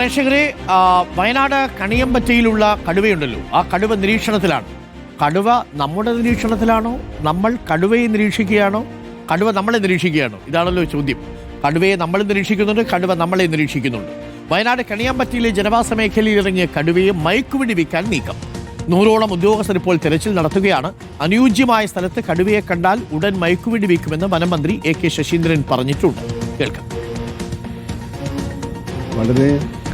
പ്രേക്ഷകരെ വയനാട് കണിയമ്പറ്റയിലുള്ള കടുവയുണ്ടല്ലോ. ആ കടുവ നിരീക്ഷണത്തിലാണ്. കടുവ നമ്മുടെ നിരീക്ഷണത്തിലാണോ? നമ്മൾ കടുവയെ നിരീക്ഷിക്കുകയാണോ? കടുവ നമ്മളെ നിരീക്ഷിക്കുകയാണോ? ഇതാണല്ലോ ചോദ്യം. കടുവയെ നമ്മൾ നിരീക്ഷിക്കുന്നുണ്ട് കടുവ നമ്മളെ നിരീക്ഷിക്കുന്നുണ്ട്. വയനാട് കണിയാമ്പറ്റയിലെ ജനവാസ മേഖലയിൽ ഇറങ്ങിയ കടുവയെ മയക്കുവെടി വിൽക്കാൻ നീക്കം. നൂറോളം ഉദ്യോഗസ്ഥർ ഇപ്പോൾ തെരച്ചിൽ നടത്തുകയാണ്. അനുയോജ്യമായ സ്ഥലത്ത് കടുവയെ കണ്ടാൽ ഉടൻ മയക്കുവെടി വയ്ക്കുമെന്ന് വനമന്ത്രി എ കെ ശശീന്ദ്രൻ പറഞ്ഞിട്ടുണ്ട്. കേൾക്കാം. വളരെ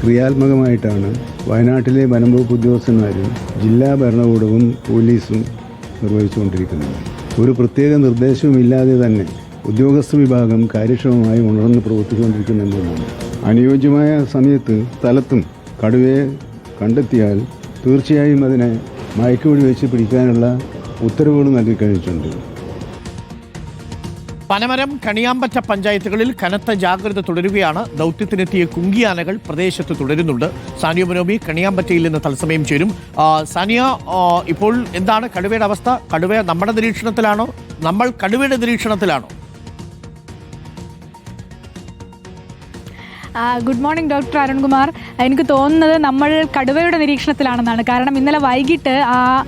ക്രിയാത്മകമായിട്ടാണ് വയനാട്ടിലെ വനംവകുപ്പ് ഉദ്യോഗസ്ഥന്മാരും ജില്ലാ ഭരണകൂടവും പോലീസും നിർവഹിച്ചുകൊണ്ടിരിക്കുന്നത്. ഒരു പ്രത്യേക നിർദ്ദേശവുമില്ലാതെ തന്നെ ഉദ്യോഗസ്ഥ വിഭാഗം കാര്യക്ഷമമായി ഉണർന്ന് പ്രവർത്തിച്ചുകൊണ്ടിരിക്കുന്നുണ്ടെന്നാണ് അനുയോജ്യമായ സമയത്ത് സ്ഥലത്തും കടുവയെ കണ്ടെത്തിയാൽ തീർച്ചയായും അതിനെ മയക്കുവഴി വെച്ച് പിടിക്കാനുള്ള ഉത്തരവുകൾ നൽകി കഴിഞ്ഞിട്ടുണ്ട്. പനമരം കണിയാമ്പറ്റ പഞ്ചായത്തുകളിൽ കനത്ത ജാഗ്രത തുടരുകയാണ്. ദൗത്യത്തിനെത്തിയ കുങ്കിയാനകൾ പ്രദേശത്ത് തുടരുന്നുണ്ട്. സാനിയ മനോമി കണിയാമ്പറ്റയിൽ നിന്ന് തത്സമയം ചേരും. സാനിയ ഇപ്പോൾ എന്താണ് കടുവയുടെ അവസ്ഥ? കടുവ നമ്മുടെ നിരീക്ഷണത്തിലാണോ? നമ്മൾ കടുവയുടെ നിരീക്ഷണത്തിലാണോ? Good morning doctor Arunkumar. എനിക്ക് തോന്നുന്നത് നമ്മൾ കടുവയുടെ നിരീക്ഷണത്തിലാണെന്നാണ്. കാരണം ഇന്നലെ വൈകിട്ട് ആ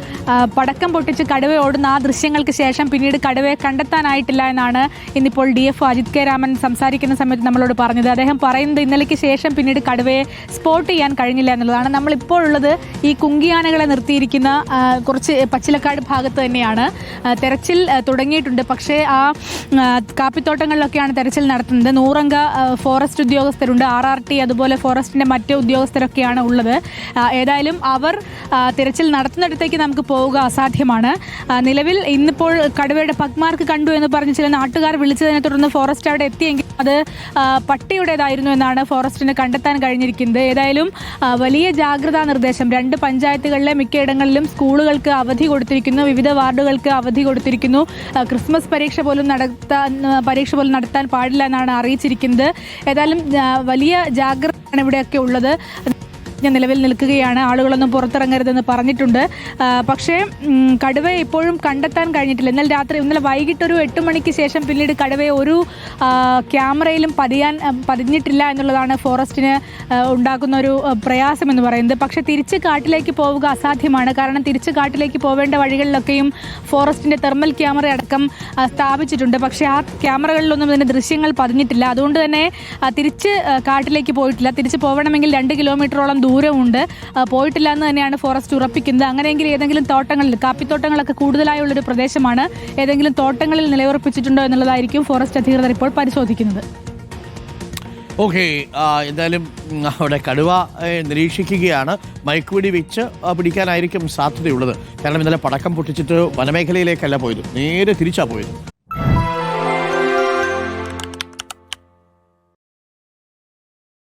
പടക്കം പൊട്ടിച്ച് കടുവ ഓടുന്ന ആ ദൃശ്യങ്ങൾക്ക് ശേഷം പിന്നീട് കടുവയെ കണ്ടെത്താനായിട്ടില്ല എന്നാണ് ഇന്നിപ്പോൾ D F Ajith K Raman സംസാരിക്കുന്ന സമയത്ത് നമ്മളോട് പറഞ്ഞത്. അദ്ദേഹം പറയുന്നത് ഇന്നലേക്ക് ശേഷം പിന്നീട് കടുവയെ സ്പോട്ട് ചെയ്യാൻ കഴിഞ്ഞില്ല എന്നുള്ളതാണ്. ഉള്ളത് ഈ കുങ്കിയാനകളെ നിർത്തിയിരിക്കുന്ന കുറച്ച് പച്ചിലക്കാട് ഭാഗത്ത് തന്നെയാണ്. തെരച്ചിൽ തുടങ്ങിയിട്ടുണ്ട്. പക്ഷേ ആ, കാപ്പിത്തോട്ടങ്ങളിലൊക്കെയാണ് തെരച്ചിൽ നടത്തുന്നത്. നൂറംഗ ഫോറസ്റ്റ് ഉദ്യോഗസ്ഥരുണ്ട്. ആർ ആർ ടി അതുപോലെ ഫോറസ്റ്റിന്റെ മറ്റ് ഉദ്യോഗസ്ഥരൊക്കെയാണ് ഉള്ളത്. ഏതായാലും അവർ തിരച്ചിൽ നടത്തുന്നിടത്തേക്ക് നമുക്ക് പോവുക അസാധ്യമാണ്. നിലവിൽ ഇന്നിപ്പോൾ കടുവയുടെ പഗ്മാർക്ക് കണ്ടു എന്ന് പറഞ്ഞ് ചില നാട്ടുകാർ വിളിച്ചതിനെ തുടർന്ന് ഫോറസ്റ്റ് അവിടെ എത്തിയെങ്കിൽ അത് പട്ടിയുടേതായിരുന്നു എന്നാണ് ഫോറസ്റ്റിന് കണ്ടെത്താൻ കഴിഞ്ഞിരിക്കുന്നത്. ഏതായാലും വലിയ ജാഗ്രതാ നിർദ്ദേശം. രണ്ട് പഞ്ചായത്തുകളിലെ മിക്കയിടങ്ങളിലും സ്കൂളുകൾക്ക് അവധി കൊടുത്തിരിക്കുന്നു. വിവിധ വാർഡുകൾക്ക് അവധി കൊടുത്തിരിക്കുന്നു. ക്രിസ്മസ് പരീക്ഷ പോലും നടത്താൻ പരീക്ഷ പോലും നടത്താൻ പാടില്ല എന്നാണ് അറിയിച്ചിരിക്കുന്നത്. ഏതായാലും വലിയ ജാഗ്രതയാണ് ഇവിടെയൊക്കെ ഉള്ളത്. ഞാൻ നിലവിൽ നിൽക്കുകയാണ്. ആളുകളൊന്നും പുറത്തിറങ്ങരുതെന്ന് പറഞ്ഞിട്ടുണ്ട്. പക്ഷേ കടുവയെ ഇപ്പോഴും കണ്ടെത്താൻ കഴിഞ്ഞിട്ടില്ല. ഇന്നലെ രാത്രി ഇന്നലെ വൈകിട്ട് ഒരു എട്ട് മണിക്ക് ശേഷം പിന്നീട് കടുവയെ ഒരു ക്യാമറയിലും പതിയാൻ പതിഞ്ഞിട്ടില്ല എന്നുള്ളതാണ് ഫോറസ്റ്റിന് ഉണ്ടാക്കുന്ന ഒരു പ്രയാസം എന്ന് പറയുന്നത്. പക്ഷേ തിരിച്ച് കാട്ടിലേക്ക് പോവുക അസാധ്യമാണ്. കാരണം തിരിച്ച് കാട്ടിലേക്ക് പോവേണ്ട വഴികളിലൊക്കെയും ഫോറസ്റ്റിന്റെ തെർമൽ ക്യാമറ അടക്കം സ്ഥാപിച്ചിട്ടുണ്ട്. പക്ഷേ ആ ക്യാമറകളിലൊന്നും ഇതിന്റെ ദൃശ്യങ്ങൾ പതിഞ്ഞിട്ടില്ല. അതുകൊണ്ട് തന്നെ തിരിച്ച് കാട്ടിലേക്ക് പോയിട്ടില്ല. തിരിച്ച് പോകണമെങ്കിൽ രണ്ട് കിലോമീറ്ററോളം ദൂരമുണ്ട്. പോയിട്ടില്ല എന്ന് തന്നെയാണ് ഫോറസ്റ്റ് ഉറപ്പിക്കുന്നത്. അങ്ങനെയെങ്കിൽ ഏതെങ്കിലും തോട്ടങ്ങളിൽ കാപ്പിത്തോട്ടങ്ങളൊക്കെ കൂടുതലായുള്ളൊരു പ്രദേശമാണ് ഏതെങ്കിലും തോട്ടങ്ങളിൽ നിലയുറപ്പിച്ചിട്ടുണ്ടോ എന്നുള്ളതായിരിക്കും ഫോറസ്റ്റ് അധികൃതർ ഇപ്പോൾ പരിശോധിക്കുന്നത്. ഓക്കെ എന്തായാലും അവിടെ കടുവ നിരീക്ഷിക്കുകയാണ്. മയക്കുവെടി വെച്ച് പിടിക്കാനായിരിക്കും സാധ്യതയുള്ളത്. കാരണം ഇന്നലെ പടക്കം പൊട്ടിച്ചിട്ട് വനമേഖലയിലേക്കല്ല പോയത്. നേരെ തിരിച്ചാണ് പോയത്.